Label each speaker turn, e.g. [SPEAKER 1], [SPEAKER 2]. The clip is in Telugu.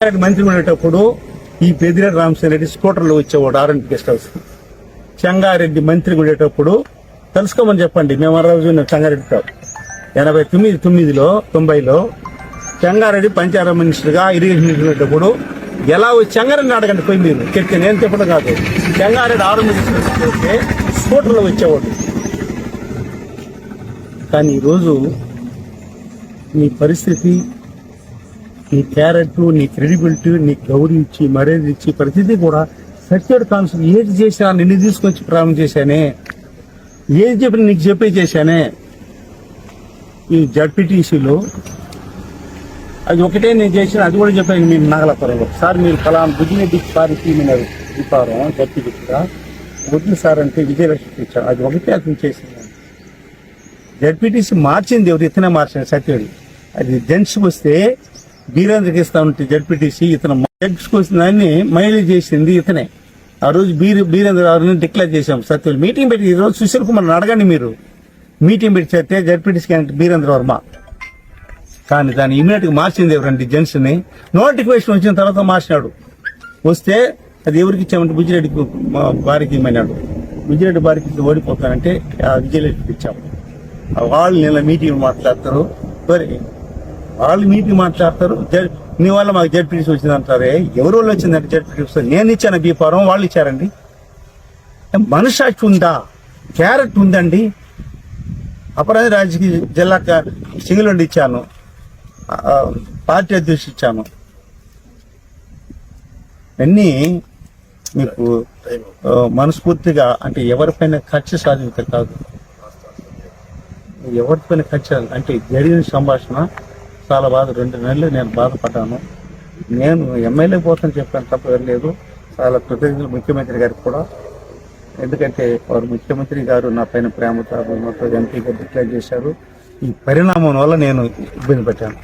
[SPEAKER 1] మంత్రి ఉండేటప్పుడు ఈ పెద్దిరెడ్డి రామచంద్ర రెడ్డి స్కూటర్లో వచ్చేవాడు ఆరెంజ్ గెస్ట్ హౌస్ చెంగారెడ్డి మంత్రి ఉండేటప్పుడు తెలుసుకోమని చెప్పండి మేము ఆ రోజు చెంగారెడ్డి కాదు ఎనభై తొమ్మిది తొమ్మిదిలో తొంభైలో చెంగారెడ్డి పంచాయతీ మినిస్టర్గా ఇరిగేషన్ మినిస్టర్ ఉండేటప్పుడు ఎలా వచ్చి చెంగారెడ్డిని అడగండి పోయి మీరు? చెప్తే నేను చెప్పడం కాదు. చెంగారెడ్డి ఆరు మినిస్టర్ వస్తే స్కూటర్లో వచ్చేవాడు. కానీ ఈరోజు మీ పరిస్థితి నీ క్యారెట్ నీ క్రెడిబిలిటీ నీ గౌరీ ఇచ్చి మరేజ్ ఇచ్చి ప్రతిదీ కూడా సర్టిఫైడ్ కాన్సెప్ట్ ఏది చేసినా నిన్ను తీసుకొచ్చి ప్రారంభం చేశానే. ఏది చెప్పిన నీకు చెప్పే చేశానే. ఈ జడ్పీటీసీలో అది ఒకటే నేను చేసిన అది కూడా చెప్పాను మీరు నాగలపురంలో సార్ మీరు ఫలానా బుద్ధిని సార్ తీమినారు దీపారం జడ్పీటీసీగా. వద్దు సార్ అంటే విజయలక్ష్మి ఇచ్చాను అది ఒకటే అతను చేసింది. జడ్పీటీసీ మార్చింది ఎవరు? ఇతనే మార్చాను సత్యుడు. అది జెంట్స్కి వస్తే బీరేంద్రకి ఇస్తా ఉంటే జడ్పీటీసీ ఇతను జడ్స్కి వచ్చిన దాన్ని మైలేజ్ చేసింది ఇతనే. ఆ రోజు బీర్ బీరేంద్ర గారిని డిక్లేర్ చేశాం. సత్యుడు మీటింగ్ పెట్టి ఈ రోజు సుశీల్ కుమార్ అడగండి మీరు. మీటింగ్ పెట్టి చేస్తే జడ్పీటీసీ క్యాండిడేట్ బీరేంద్ర వర్మ. కానీ దాన్ని ఇమీడియట్గా మార్చింది ఎవరంటే జెంట్స్ని నోటిఫికేషన్ వచ్చిన తర్వాత మార్చినాడు. వస్తే అది ఎవరికి ఇచ్చామంటే విజయరెడ్డికి భార్యకి ఇమ్మన్నాడు. విజయరెడ్డి భార్యకి ఓడిపోతానంటే ఆ విజయరెడ్డికి ఇచ్చాము ఆ వాళ్ళు నిన్న మీటింగ్ మాట్లాడతారు. మరి వాళ్ళు మీటింగ్ మాట్లాడతారు. నీ వల్ల మాకు జడ్పీటీసీ వచ్చింది అంటారే ఎవరి వల్ల వచ్చిందంటే జడ్పీటీసీ. నేను ఇచ్చాను బీఫారం వాళ్ళు ఇచ్చారండి. మనసాక్షి ఉందా? క్యారెట్ ఉందండి. అపరాధ రాజకీయ జిల్లా సింగిల్ ఇచ్చాను. పార్టీ అధ్యక్షుడు ఇచ్చాను. అన్నీ మీకు మనస్ఫూర్తిగా అంటే ఎవరిపైన ఖర్చు సాధించ కాదు. ఎవరిపైన ఖర్చు అంటే జరిగిన సంభాషణ చాలా బాధ. రెండు నెలలు నేను బాధపడ్డాను. నేను ఎమ్మెల్యే పోతాను చెప్పాను తప్ప వెళ్ళలేదు చాలా కృతజ్ఞతలు ముఖ్యమంత్రి గారికి కూడా. ఎందుకంటే వారు ముఖ్యమంత్రి గారు నా పైన ప్రేమతో ఎంపీగా డిక్లేర్ చేశారు. ఈ పరిణామం వల్ల నేను ఇబ్బంది పడ్డాను.